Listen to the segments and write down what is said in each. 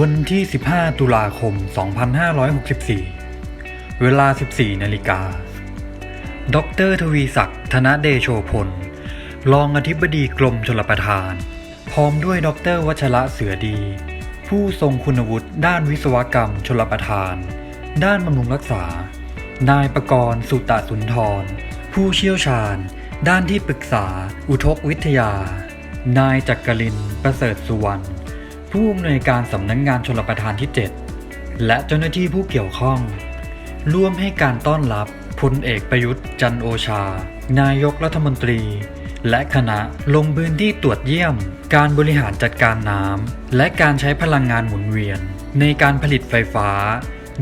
วันที่ 15 ตุลาคม 2564 เวลา 14 นาฬิกา ดรทวีศักดิ์ธนเดโชพล รองอธิบดีกรมชลประทาน พร้อมด้วยดรวัชระเสือดี ผู้ทรงคุณวุฒิด้านวิศวกรรมชลประทาน ด้านบำรุงรักษา นายประกรณ์สุตะสุนทร ผู้เชี่ยวชาญ ด้านที่ปรึกษา อุทกวิทยา นายจักรินประเสริฐสุวรรณ ผู้อำนวยการสำนักงงานชลประทานที่ 7 และเจ้าหน้าที่ผู้เกี่ยวข้อง ร่วมให้การต้อนรับพลเอกประยุทธ์จันโอชา นายกรัฐมนตรี และคณะลงพื้นที่ตรวจเยี่ยม การบริหารจัดการน้ำและการใช้พลังงานหมุนเวียน ในการผลิตไฟฟ้า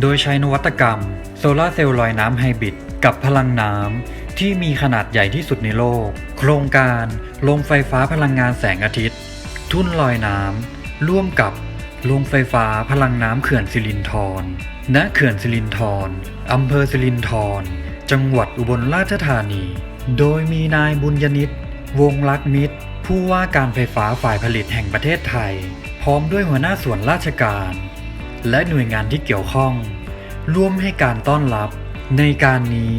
โดยใช้นวัตกรรม โซลาร์เซลล์ลอยน้ำไฮบริดกับพลังน้ำที่มีขนาดใหญ่ที่สุดในโลก โครงการโรงไฟฟ้าพลังงานแสงอาทิตย์ ทุ่นลอยน้ำ ร่วมกับโรงไฟฟ้าพลังน้ำเขื่อนสิรินธรณเขื่อนสิรินธรอำเภอสิรินธรจังหวัดอุบลราชธานี โดยมีนายบุญยนิต วงลักษ์มิตร ผู้ว่าการไฟฟ้าฝ่ายผลิตแห่งประเทศไทย พร้อมด้วยหัวหน้าส่วนราชการ และหน่วยงานที่เกี่ยวข้อง ร่วมให้การต้อนรับ ในการนี้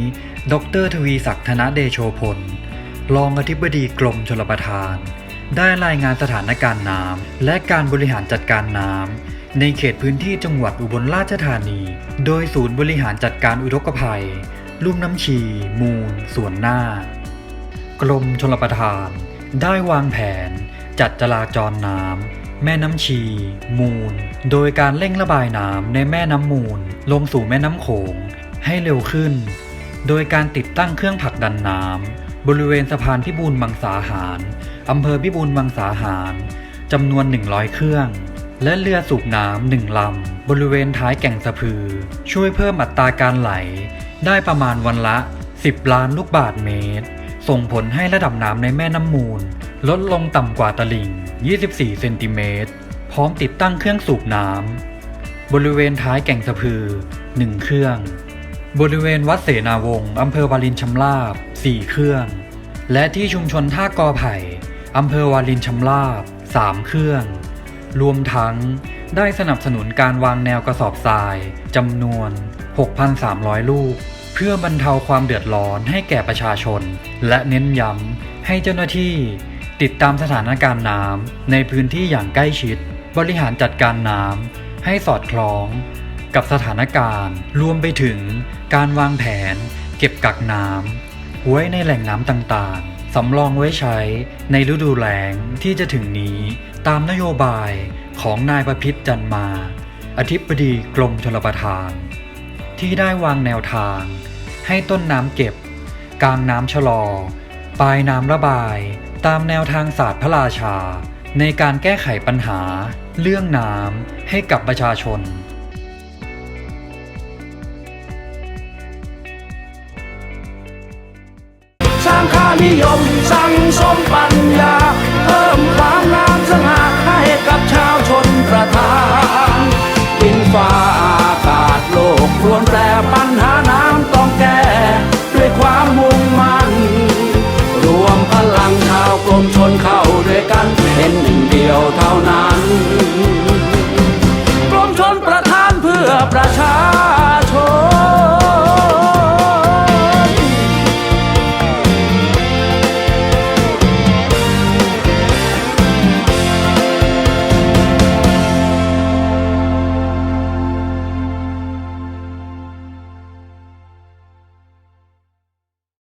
ดรทวีศักดิ์ธนเดโชพล รองอธิบดีกรมชลประทาน ได้รายงานสถานการณ์น้ำและการบริหารจัดการน้ำในเขตพื้นที่จังหวัดอุบลราชธานี โดยศูนย์บริหารจัดการอุทกภัย ลุ่มน้ำชี มูลส่วนหน้า กรมชลประทาน ได้วางแผน จัดจราจรน้ำแม่น้ำชี มูล โดยการเร่งระบายน้ำในแม่น้ำมูล ลงสู่แม่น้ำโขงให้เร็วขึ้น โดยการติดตั้งเครื่องผลักดันน้ำ บริเวณสะพานพิบูลมังสาหารอำเภอพิบูลมังสาหารจำนวน 100 เครื่อง และเรือสูบน้ำหนึ่งลำ บริเวณท้ายแก่งสะพือ ช่วยเพิ่มอัตราการไหล ได้ประมาณวันละ 10 ล้านลูกบาทเมตร ส่งผลให้ระดับน้ำในแม่น้ำมูล ลดลงต่ำกว่าตลิ่ง 24 เซนติเมตร พร้อมติดตั้งเครื่องสูบน้ำบริเวณท้ายแก่งสะพือ 1 เครื่อง บริเวณวัดเสนาวงศ์อำเภอวารินชำราบ4เครื่อง และที่ชุมชนท่ากอไผ่อำเภอวารินชำราบ3เครื่อง รวมทั้งได้สนับสนุนการวางแนวกระสอบทรายจำนวน 6,300 ลูก เพื่อบรรเทาความเดือดร้อนให้แก่ประชาชน และเน้นย้ำให้เจ้าหน้าที่ ติดตามสถานการณ์น้ำในพื้นที่อย่างใกล้ชิด บริหารจัดการน้ำให้สอดคล้อง กับสถานการณ์ รวมไปถึงการวางแผน เก็บกักน้ำไว้ในแหล่งน้ำต่างๆ สำรองไว้ใช้ในฤดูแล้งที่จะถึงนี้ตามนโยบายของนายประพิษจันมา อธิบดีกรมชลประทาน ที่ได้วางแนวทาง ให้ต้นน้ำเก็บ กลางน้ำชะลอ ปลายน้ำระบาย ตามแนวทางศาสตร์พระราชา ในการแก้ไขปัญหา เรื่องน้ำให้กับประชาชน นิยมสั่งสมปัญญา เพิ่มความงามสง่าให้กับชาวชนประทานดินฟ้าอากาศโลกรวนแปรปัญหาน้ำต้องแก้ด้วยความมุ่งมั่น รวมพลังชาวกรมชนเข้าด้วยกันเป็นหนึ่ง